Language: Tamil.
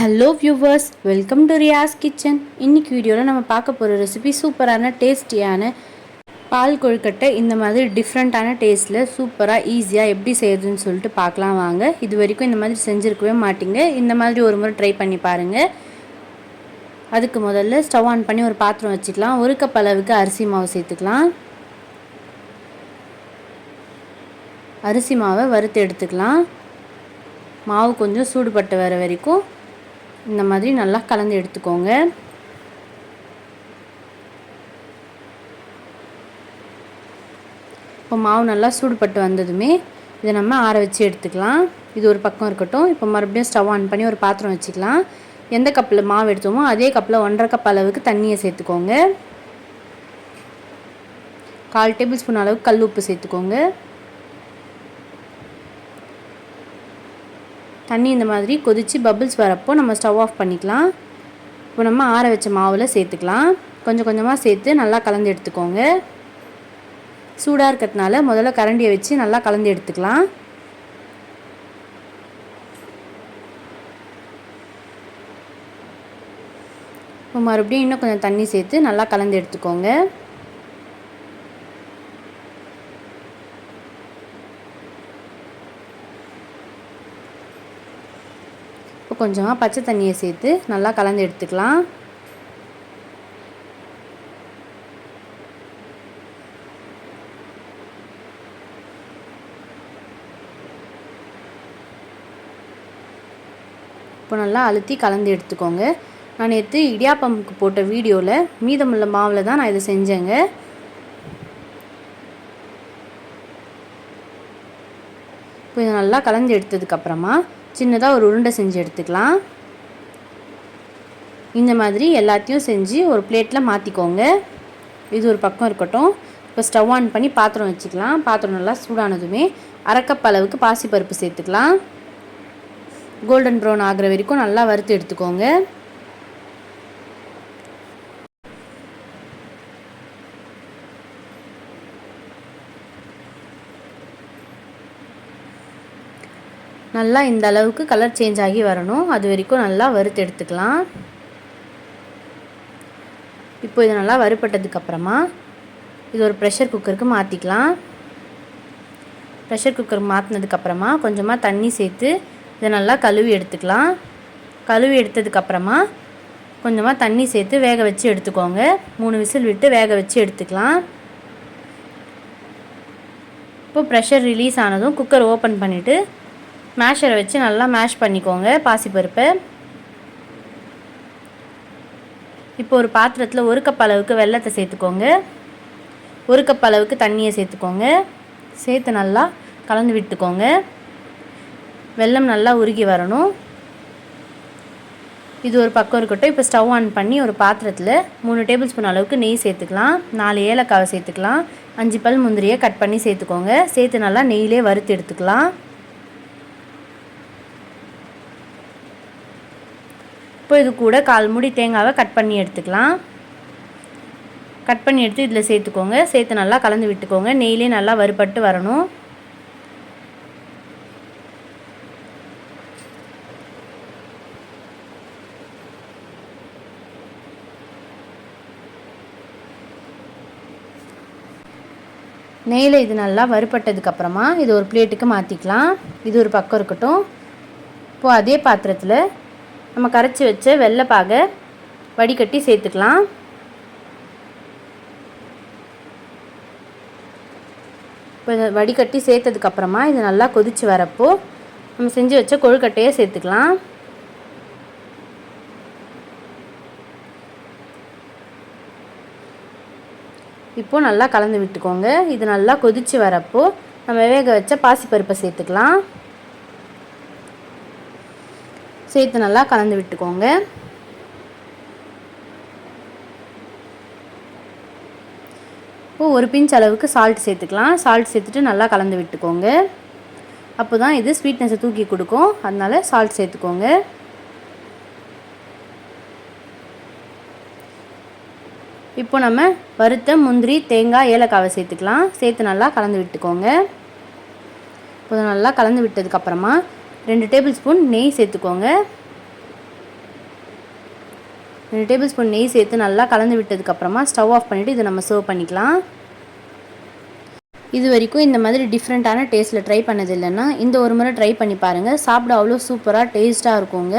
Hello viewers welcome to Riyaz kitchen இன்னைக்கு வீடியோவில் நம்ம பார்க்க போகிற ரெசிபி சூப்பரான டேஸ்டியான பால் கொழுக்கட்டை. இந்த மாதிரி டிஃப்ரெண்ட்டான டேஸ்ட்டில் சூப்பராக ஈஸியாக எப்படி செய்யுதுன்னு சொல்லிட்டு பார்க்கலாம் வாங்க. இது வரைக்கும் இந்த மாதிரி செஞ்சுருக்கவே மாட்டிங்க. இந்த மாதிரி ஒரு முறை ட்ரை பண்ணி பாருங்கள் அதுக்கு முதல்ல ஸ்டவ் ஆன் பண்ணி ஒரு பாத்திரம் வச்சுக்கலாம். ஒரு கப் அளவுக்கு அரிசி மாவு சேர்த்துக்கலாம். அரிசி மாவை வறுத்து எடுத்துக்கலாம். மாவு கொஞ்சம் சூடுபட்டு வர வரைக்கும் இந்த மாதிரி நல்லா கலந்து எடுத்துக்கோங்க. இப்போ மாவு நல்லா சூடுபட்டு வந்ததுமே இதை நம்ம ஆற வச்சு எடுத்துக்கலாம். இது ஒரு பக்கம் இருக்கட்டும். இப்போ மறுபடியும் ஸ்டவ் ஆன் பண்ணி ஒரு பாத்திரம் வச்சுக்கலாம். எந்த கப்பில் மாவு எடுத்தோமோ அதே கப்பில் ஒன்றரை கப் அளவுக்கு தண்ணியை சேர்த்துக்கோங்க. கால் டேபிள் ஸ்பூன் அளவுக்கு கல் உப்பு சேர்த்துக்கோங்க. தண்ணி இந்த மாதிரி கொதித்து பபிள்ஸ் வரப்போ நம்ம ஸ்டவ் ஆஃப் பண்ணிக்கலாம். இப்போ நம்ம ஆற வச்ச மாவில் சேர்த்துக்கலாம். கொஞ்சம் கொஞ்சமாக சேர்த்து நல்லா கலந்து எடுத்துக்கோங்க. சூடாக இருக்கிறதுனால முதல்ல கரண்டியை வச்சு நல்லா கலந்து எடுத்துக்கலாம். இப்போ மறுபடியும் இன்னும் கொஞ்சம் தண்ணி சேர்த்து நல்லா கலந்து எடுத்துக்கோங்க. கொஞ்சமாக பச்சை தண்ணியை சேர்த்து நல்லா கலந்து எடுத்துக்கலாம். இப்போ நல்லா அழுத்தி கலந்து எடுத்துக்கோங்க. நான் நேற்று இடியாப்பமுக்கு போட்ட வீடியோவில் மீதமுள்ள மாவில் தான் நான் இதை செஞ்சேங்க. இப்போ இதை நல்லா கலந்து எடுத்ததுக்கப்புறமா சின்னதாக ஒரு உருண்டை செஞ்சு எடுத்துக்கலாம். இந்த மாதிரி எல்லாத்தையும் செஞ்சு ஒரு பிளேட்டில் மாற்றிக்கோங்க இது ஒரு பக்கம் இருக்கட்டும். இப்போ ஸ்டவ் ஆன் பண்ணி பாத்திரம் வச்சுக்கலாம். பாத்திரம் நல்லா சூடானதுமே அரைக்கப் அளவுக்கு பாசிப்பருப்பு சேர்த்துக்கலாம். கோல்டன் ப்ரௌன் ஆகிற வரைக்கும் நல்லா வறுத்து எடுத்துக்கோங்க. நல்லா இந்த அளவுக்கு கலர் சேஞ்ச் ஆகி வரணும். அது வரைக்கும் நல்லா வறுத்து எடுத்துக்கலாம். இப்போ இது நல்லா வறுப்பட்டதுக்கப்புறமா இது ஒரு ப்ரெஷர் குக்கருக்கு மாற்றிக்கலாம் ப்ரெஷர் குக்கர் மாற்றினதுக்கப்புறமா கொஞ்சமாக தண்ணி சேர்த்து இதை நல்லா கழுவி எடுத்துக்கலாம். கழுவி எடுத்ததுக்கப்புறமா கொஞ்சமாக தண்ணி சேர்த்து வேக வச்சு எடுத்துக்கோங்க. மூணு விசில் விட்டு வேக வச்சு எடுத்துக்கலாம். இப்போ ப்ரெஷர் ரிலீஸ் ஆனதும் குக்கர் ஓப்பன் பண்ணிவிட்டு மேஷரை வச்சு நல்லா மேஷ் பண்ணிக்கோங்க பாசிப்பருப்பை. இப்போ ஒரு பாத்திரத்தில் ஒரு கப் அளவுக்கு வெள்ளத்தை சேர்த்துக்கோங்க. ஒரு கப் அளவுக்கு தண்ணியை சேர்த்துக்கோங்க. சேர்த்து நல்லா கலந்து விட்டுக்கோங்க. வெல்லம் நல்லா உருகி வரணும். இது ஒரு பக்கம் இருக்கட்டும். இப்போ ஸ்டவ் ஆன் பண்ணி ஒரு பாத்திரத்தில் மூணு டேபிள் ஸ்பூன் அளவுக்கு நெய் சேர்த்துக்கலாம். நாலு ஏலக்காவை சேர்த்துக்கலாம். அஞ்சு பல் முந்திரியை கட் பண்ணி சேர்த்துக்கோங்க. சேர்த்து நல்லா நெய்யிலே வறுத்து எடுத்துக்கலாம். இப்போ இது கூட கால் மூடி தேங்காவை கட் பண்ணி எடுத்துக்கலாம். கட் பண்ணி எடுத்து இதில் சேர்த்துக்கோங்க. சேர்த்து நல்லா கலந்து விட்டுக்கோங்க. நெய்லே நல்லா வறுபட்டு வரணும். நெய்யில் இது நல்லா வறுபட்டதுக்கப்புறமா இது ஒரு பிளேட்டுக்கு மாற்றிக்கலாம் இது ஒரு பக்கம் இருக்கட்டும். இப்போது அதே பாத்திரத்தில் நம்ம கரைச்சி வச்ச வெள்ளைப்பாகை வடிகட்டி சேர்த்துக்கலாம். இப்போ வடிகட்டி சேர்த்ததுக்கப்புறமா இது நல்லா கொதித்து வரப்போ நம்ம செஞ்சு வச்ச கொழுக்கட்டையை சேர்த்துக்கலாம். இப்போது நல்லா கலந்து விட்டுக்கோங்க. இது நல்லா கொதித்து வரப்போ நம்ம வேக வச்ச பாசிப்பருப்பை சேர்த்துக்கலாம். சேர்த்து நல்லா கலந்து விட்டுக்கோங்க. இப்போ ஒரு பிஞ்ச் அளவுக்கு சால்ட் சேர்த்துக்கலாம். சால்ட் சேர்த்துட்டு நல்லா கலந்து விட்டுக்கோங்க. அப்போ தான் இது ஸ்வீட்னஸை தூக்கி கொடுக்கும். அதனால் சால்ட் சேர்த்துக்கோங்க. இப்போ நம்ம வறுத்த முந்திரி தேங்காய் ஏலக்காவை சேர்த்துக்கலாம். சேர்த்து நல்லா கலந்து விட்டுக்கோங்க. இப்போ நல்லா கலந்து விட்டதுக்கப்புறமா ரெண்டு டேபிள் ஸ்பூன் நெய் சேர்த்துக்கோங்க. ரெண்டு டேபிள் ஸ்பூன் நெய் சேர்த்து நல்லா கலந்து விட்டதுக்கப்புறமா ஸ்டவ் ஆஃப் பண்ணிவிட்டு இதை நம்ம சர்வ் பண்ணிக்கலாம். இது வரைக்கும் இந்த மாதிரி டிஃப்ரெண்ட்டான டேஸ்ட்டில் ட்ரை பண்ணது இல்லைன்னா இந்த ஒரு முறை ட்ரை பண்ணி பாருங்கள் சாப்பிட அவ்வளோ சூப்பராக டேஸ்ட்டாக இருக்குங்க.